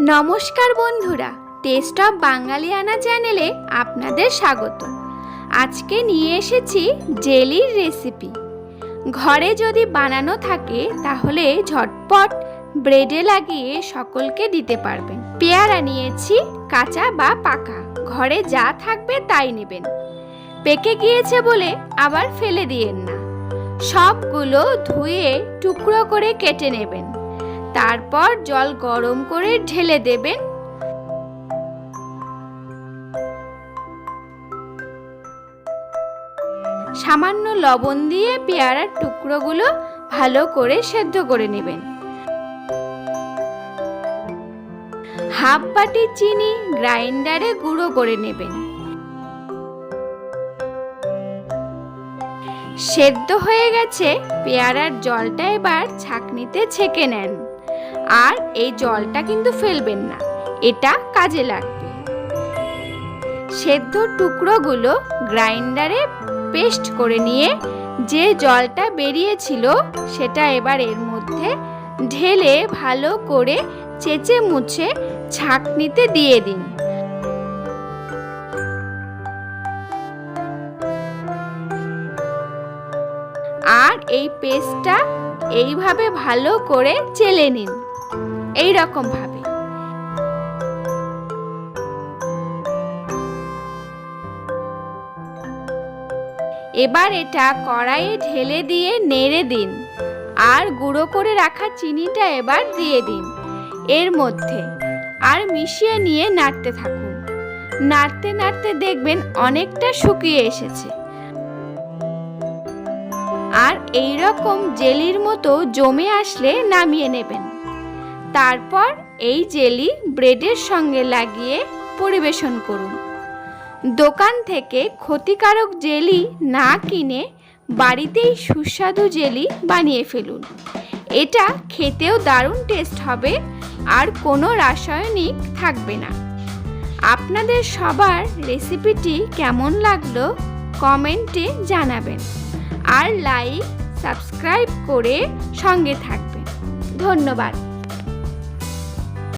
নমস্কার বন্ধুরা test of বাঙালিয়ানা চ্যানেলে আপনাদের স্বাগত। আজকে নিয়ে এসেছি জেলির রেসিপি ঘরে যদি বানানো থাকে, তাহলে ঝটপট ব্রেডে লাগিয়ে সকলকে দিতে পারবেন। পেয়ারা নিয়েছি, কাঁচা বা পাকা। ঘরে যা থাকবে তাই নেবেন। পেকে গিয়েছে বলে আবার ফেলে দিয়েন না। সবগুলো ধুয়ে টুকরো করে কেটে নেবেন। তারপর জল গরম করে ঢেলে দেবেন। সামান্য লবণ দিয়ে পেয়ারার টুকরোগুলো ভালো করে সেদ্ধ করে নেবেন। হাফ বাটি চিনি গ্রাইন্ডারে গুঁড়ো করে নেবেন। সেদ্ধ হয়ে গেছে, পেয়ারার জলটা এবার ছাকনিতে ছেঁকে নেন। আর এই জলটা কিন্তু ফেলবেন না, এটা কাজে লাগবে। সেদ্ধ টুকরোগুলো গ্রাইন্ডারে পেস্ট করে নিয়ে যে জলটা বেরিয়েছিল, সেটা এবার এর মধ্যে ঢেলে ভালো করে চেচে মুছে ছাঁকনিতে দিয়ে দিন। আর এই পেস্টটা এইভাবে ভালো করে চেলে নিন। এই রকম ভাবে এবার এটা কড়াইয়ে ঢেলে দিয়ে নেড়ে দিন। আর গুঁড়ো করে রাখা চিনিটা এবার দিয়ে দিন। এর মধ্যে আর মিশিয়ে নিয়ে নাড়তে থাকুন। নাড়তে নাড়তে দেখবেন অনেকটা শুকিয়ে এসেছে। আর এই রকম জেলির মতো জমে আসলে নামিয়ে নেবেন। তারপর এই জেলি ব্রেডের সঙ্গে লাগিয়ে পরিবেশন করুন। দোকান থেকে ক্ষতিকারক জেলি না কিনে বাড়িতেই সুস্বাদু জেলি বানিয়ে ফেলুন। এটা খেতেও দারুণ টেস্ট হবে, আর কোনো রাসায়নিক থাকবে না। আপনাদের সবার রেসিপিটি কেমন লাগল কমেন্টে জানাবেন, আর লাইক, সাবস্ক্রাইব করে সঙ্গে থাকবেন। ধন্যবাদ।